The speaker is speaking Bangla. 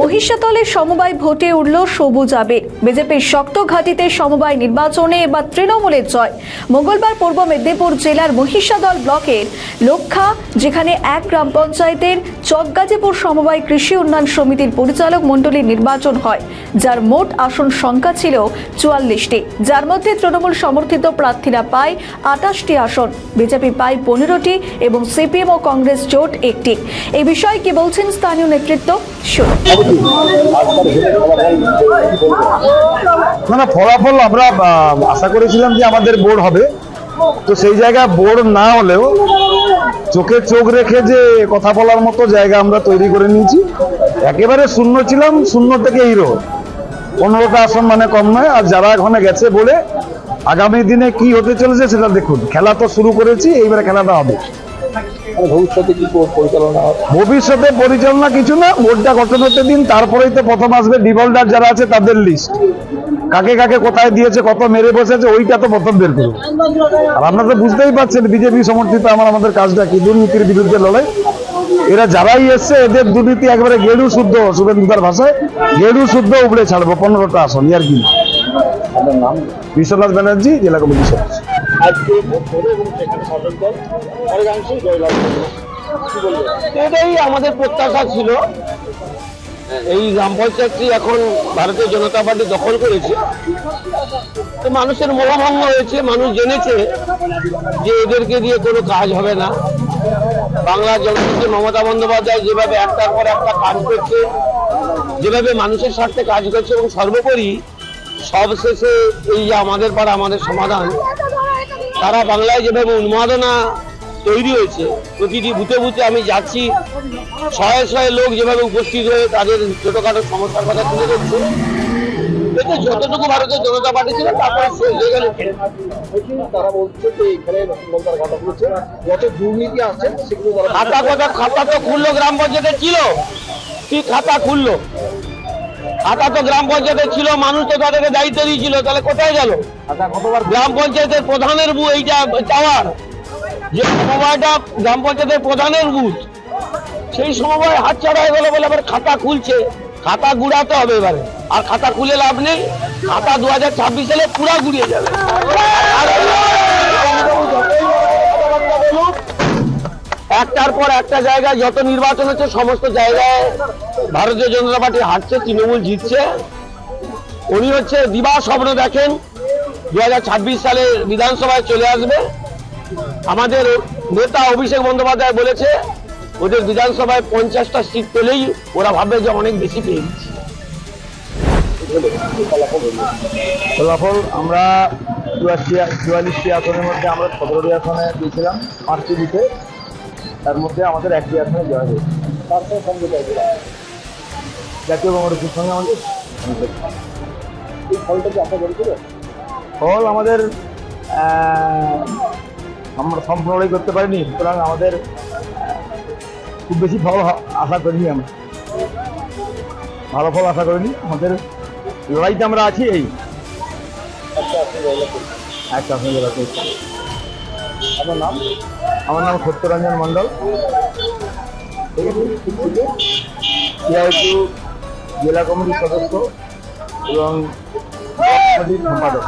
মহিষাতলের সমবায় ভোটে উঠল সবুজ আবির বিজেপির শক্ত ঘাটিতে সমবায় নির্বাচনে এবার তৃণমূলের জয়। মঙ্গলবার পূর্ব মেদিনীপুর জেলার মহিষাদল ব্লকের লক্ষা, যেখানে এক গ্রাম পঞ্চায়েতের চকগাজীপুর সমবায় কৃষি উন্নয়ন সমিতির পরিচালক মণ্ডলীর নির্বাচন হয়, যার মোট আসন সংখ্যা ছিল চুয়াল্লিশটি। যার মধ্যে তৃণমূল সমর্থিত প্রার্থীরা পায় আটাশটি আসন। বিজেপি পায় পনেরোটি এবং সিপিএম ও কংগ্রেস জোট একটি। এই বিষয়ে কি বলছেন স্থানীয় নেতৃত্ব? না না, ফলাফল আমরা আশা করেছিলাম যে আমাদের বোর্ড হবে। তো সেই জায়গা বোর্ড না হলেও চোখে চোখ রেখে যে কথা বলার মতো জায়গা আমরা তৈরি করে নিয়েছি, একেবারে শূন্য ছিলাম, শূন্য থেকে হিরো। পনেরোটা আসন মানে কম নয়, আর যারা ওখানে গেছে বলে আগামী দিনে কি হতে চলেছে সেটা দেখুন। খেলা তো শুরু করেছি, এইবারে খেলাটা হবে। ভবিষ্যতে কি পরিচালনা ভবিষ্যতে পরিচালনা কিছু না বোর্ডটা গঠন হতে দিন তারপরেই তো প্রথম আসবে ডিভল্টার যারা আছে তাদের লিস্ট কাকে কাকে কোথায় দিয়েছে কত মেরে বসেছে ওইটা তো প্রথম বের করব আর আপনারা তো বুঝতেই পারছেন বিজেপি সমর্থিত আমার আমাদের কাজটা কি? দুর্নীতির বিরুদ্ধে লড়াই। এরা যারাই এসছে এদের দুর্নীতি একবারে গেরু শুদ্ধ শুভেন্দুদার ভাষায় গেরু শুদ্ধ উপড়ে ছাড়বো পনেরোটা আসন আর কি? নাম? বিশ্বনাথ ব্যানার্জি জেলা কমিটি সদস্য। আজকে ভোট এবং সেখানে দল অনেকাংশেই জয়লাভ করল কি বলবেন এটাই আমাদের প্রত্যাশা ছিল। এই গ্রাম পঞ্চায়েতটি এখন ভারতীয় জনতা পার্টি দখল করেছে। তো মানুষের মোহভঙ্গ হয়েছে, মানুষ জেনেছে যে এদেরকে দিয়ে কোনো কাজ হবে না। বাংলার জননেত্রী মমতা বন্দ্যোপাধ্যায় যেভাবে একটার পর একটা কাজ করছে, যেভাবে মানুষের স্বার্থে কাজ করছে এবং সর্বোপরি সবশেষে এই যে আমাদের পাড়া, আমাদের সমাধান তারা বাংলায় যেভাবে উন্মাদনা তৈরি হয়েছে প্রতিটি বুথে বুথে আমি যাচ্ছি শয়ে শয়ে লোক যেভাবে উপস্থিত হয়ে তাদের ছোটখাটো সমস্যার কথা তুলে ধরছে। এতে যতটুকু ভারতীয় জনতা পার্টি ছিল তারপরে শেষ হয়ে গেল। তারা বলছে যে এখানে যত দুর্নীতি আছে সেগুলো খাতা কথা খাতা তো খুললো গ্রাম পঞ্চায়েতে ছিল। কি খাতা খুললো? খাতা তো গ্রাম পঞ্চায়েতে ছিল মানুষ তো তাদেরকে দায়িত্ব দিয়েছিল তাহলে কোথায় গেল? গ্রাম পঞ্চায়েতের প্রধানের বু এইটা চাওয়ার যে সমবায়টা গ্রাম পঞ্চায়েতের প্রধানের বুথ সেই সমবায় হাতছাড়া হয়ে গেল বলে আবার খাতা খুলছে। খাতা গুড়াতে হবে এবারে। আর খাতা খুলে লাভ নেই খাতা দু হাজার ছাব্বিশ সালে পুরা গুড়িয়ে যাবে। একটার পর একটা জায়গায় যত নির্বাচন হচ্ছে, সমস্ত জায়গায় ভারতীয় জনতা পার্টি হারছে, তৃণমূল জিতছে। উনি হচ্ছে দিবা স্বপ্ন দেখেন দু সালে বিধানসভায় চলে আসবে। আমাদের নেতা অভিষেক বন্দ্যোপাধ্যায় বলেছে, ওদের বিধানসভায় পঞ্চাশটা সিট পেলেই ওরা ভাববে যে অনেক বেশি পেয়ে গেছে। ফলাফল আমরা চুয়াশি চুয়াল্লিশটি আসনের মধ্যে আমরা সতেরোটি আসনে দিয়েছিলাম পাঁচটি বুথে তার মধ্যে আমাদের একটি আসনে জয় হয়েছে। তার সঙ্গে জাতীয় কংগ্রেসের সঙ্গে আমাদের এই ফলটা কি আশা করেছিল ফল আমাদের আমরা সম্পূর্ণই করতে পারিনি সুতরাং আমাদের খুব বেশি ফল আশা করিনি আমরা। ভালো ফল আশা করিনি আমাদের লড়াইতে আমরা আছি এই। একটা আপনি জয়লাভ একটা জেলা করছি। আপনার নাম? আমার নাম সত্যরঞ্জন মণ্ডল। জেলা কমিটির সদস্য এবং সম্পাদক।